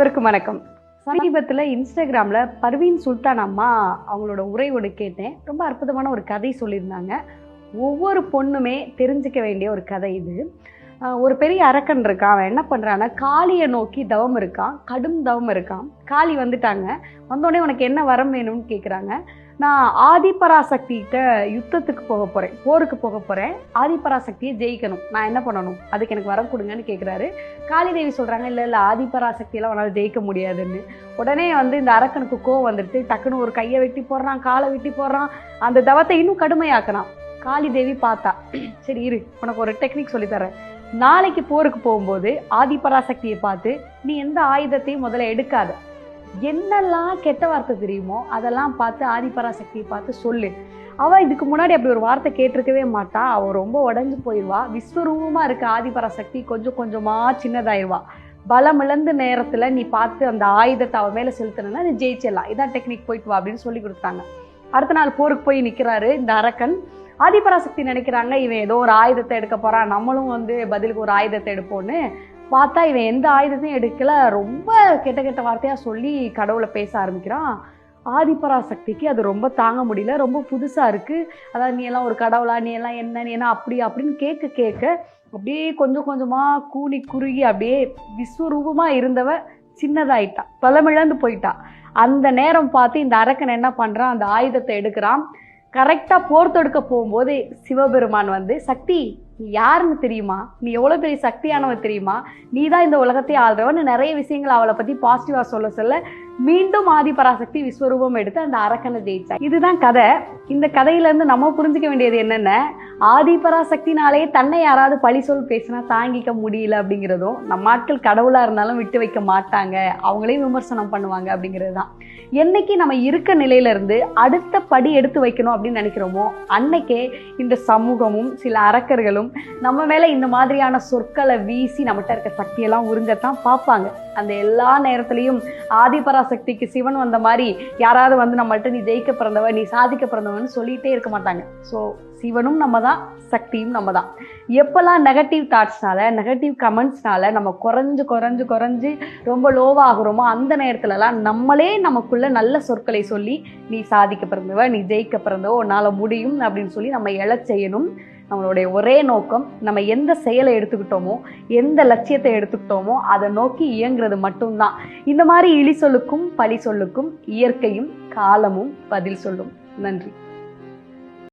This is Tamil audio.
அனைவருக்கும் வணக்கம். சமீபத்தில் இன்ஸ்டாகிராமில் பர்வீன் சுல்தான் அம்மா அவங்களோட உரை ஒன்று கேட்டேன். ரொம்ப அற்புதமான ஒரு கதை சொல்லியிருந்தாங்க. ஒவ்வொரு பொண்ணுமே தெரிஞ்சுக்க வேண்டிய ஒரு கதை இது. ஒரு பெரிய அரக்கன் இருக்கான். அவன் என்ன பண்ணுறான்னா காளியை நோக்கி தவம் இருக்கான். கடும் தவம் இருக்கான். காளி வந்துட்டாங்க. வந்தோடனே உனக்கு என்ன வரம் வேணும்னு கேட்குறாங்க நான் ஆதிபராசக்திகிட்ட யுத்தத்துக்கு போக போகிறேன் போருக்கு போக போகிறேன் ஆதிபராசக்தியை ஜெயிக்கணும். நான் என்ன பண்ணணும்? அதுக்கு எனக்கு வரம் கொடுங்கன்னு கேட்குறாரு காளி தேவி சொல்கிறாங்க இல்லை இல்லை ஆதிபராசக்தியெல்லாம் உன்னால் ஜெயிக்க முடியாதுன்னு. உடனே வந்து இந்த அரக்கனுக்கு கோவம் வந்துடுது டக்குன்னு ஒரு கையை வெட்டி போடுறான் காலை வெட்டி போடுறான். அந்த தவத்தை இன்னும் கடுமையாக்குறான். காளி தேவி பார்த்தா சரி இரு உனக்கு ஒரு டெக்னிக் சொல்லித்தரேன் நாளைக்கு போருக்கு போகும்போது ஆதிபராசக்தியை பார்த்து நீ எந்த ஆயுதத்தையும் முதல்ல எடுக்காத. என்னெல்லாம் கெட்ட வார்த்தை தெரியுமோ அதெல்லாம் பார்த்து ஆதிபராசக்தியை பார்த்து சொல்லு. அவள் இதுக்கு முன்னாடி அப்படி ஒரு வார்த்தை கேட்டிருக்கவே மாட்டா. அவள் ரொம்ப உடஞ்சு போயிடுவா விஸ்வரூபமாக இருக்க ஆதிபராசக்தி கொஞ்சம் கொஞ்சமாக சின்னதாயிருவா. பலம் இழந்த நேரத்தில் நீ பார்த்து அந்த ஆயுதத்தை அவன் மேலே செலுத்தினா நீ ஜெயிச்சிடலாம். இதான் டெக்னிக் போயிட்டு வா அப்படின்னு சொல்லி கொடுத்தாங்க அடுத்த நாள் போருக்கு போய் நிற்கிறாரு இந்த அரக்கன். ஆதிபராசக்தி நினைக்கிறாங்க இவன் ஏதோ ஒரு ஆயுதத்தை எடுக்க போறான். நம்மளும் வந்து பதிலுக்கு ஒரு ஆயுதத்தை எடுப்போன்னு பார்த்தா இவன் எந்த ஆயுதத்தையும் எடுக்கல. ரொம்ப கெட்ட கெட்ட வார்த்தையாக சொல்லி கடவுளை பேச ஆரம்பிக்கிறான். ஆதிபராசக்திக்கு அது ரொம்ப தாங்க முடியல. ரொம்ப புதுசாக இருக்குது அதாவது நீ எல்லாம் ஒரு கடவுளா நீ எல்லாம் என்ன நீ என்ன அப்படி அப்படின்னு கேட்க கேட்க அப்படியே கொஞ்சம் கொஞ்சமாக கூனி குறுகி அப்படியே விஸ்வரூபமாக இருந்தவ சின்னதாயிட்டா. பலமிழந்து போயிட்டா. அந்த நேரம் பார்த்து இந்த அரக்கன் என்ன பண்ணுறான் அந்த ஆயுதத்தை எடுக்கிறான். கரெக்டாக போர் தொடுக்க போகும்போது சிவபெருமான் வந்து சக்தி நீ யாருன்னு தெரியுமா? நீ எவ்வளோ பெரிய சக்தியானவ தெரியுமா? நீ தான் இந்த உலகத்தை ஆள்றவன்னு நிறைய விஷயங்கள் அவளை பற்றி பாசிட்டிவாக சொல்ல சொல்ல மீண்டும் ஆதிபராசக்தி விஸ்வரூபம் எடுத்து அந்த அரக்கனை ஜெயிச்சா இதுதான் கதை. இந்த கதையிலேருந்து நம்ம புரிஞ்சுக்க வேண்டியது என்னென்ன? ஆதிபராசக்தினாலே தன்னை யாராவது பழி சொல் பேசினா தாங்கிக்க முடியல அப்படிங்கிறதும் நம்ம ஆட்கள் கடவுளாக இருந்தாலும் விட்டு வைக்க மாட்டாங்க அவங்களையும் விமர்சனம் பண்ணுவாங்க அப்படிங்கிறது தான் என்னைக்கு நம்ம இருக்க நிலையிலேருந்து அடுத்த படி எடுத்து வைக்கணும் அப்படின்னு நினைக்கிறோமோ அன்னைக்கே இந்த சமூகமும் சில அரக்கர்களும் நம்ம மேலே இந்த மாதிரியான சொற்களை வீசி நம்மகிட்ட இருக்க சக்தியெல்லாம் உறிஞ்சத்தான் பார்ப்பாங்க. அந்த எல்லா நேரத்துலையும் ஆதிபராசக்திக்கு சிவன் வந்த மாதிரி யாராவது வந்து நம்மகிட்ட நீ ஜெயிக்க பிறந்தவ நீ சாதிக்க பிறந்தவன்னு சொல்லிகிட்டே இருக்க மாட்டாங்க. ஸோ சிவனும் நம்ம தான் சக்தியும் நம்ம தான் எப்போல்லாம் நெகட்டிவ் தாட்ஸ்னால நெகட்டிவ் கமெண்ட்ஸ்னால நம்ம குறைஞ்சு குறைஞ்சு குறைஞ்சு ரொம்ப லோவாகிறோமோ அந்த நேரத்துலலாம் நம்மளே நமக்குள்ளே நல்ல சொற்களை சொல்லி நீ சாதிக்க பிறந்தவ நீ ஜெயிக்க பிறந்தவ உன்னால் முடியும் அப்படின்னு சொல்லி நம்ம எழச் செய்யணும் நம்மளுடைய ஒரே நோக்கம் நம்ம எந்த செயலை எடுத்துக்கிட்டோமோ எந்த லட்சியத்தை எடுத்துக்கிட்டோமோ அதை நோக்கி இயங்குறது மட்டும்தான். இந்த மாதிரி இழி சொல்லுக்கும் பழி சொல்லுக்கும் இயற்கையும் காலமும் பதில் சொல்லும். நன்றி.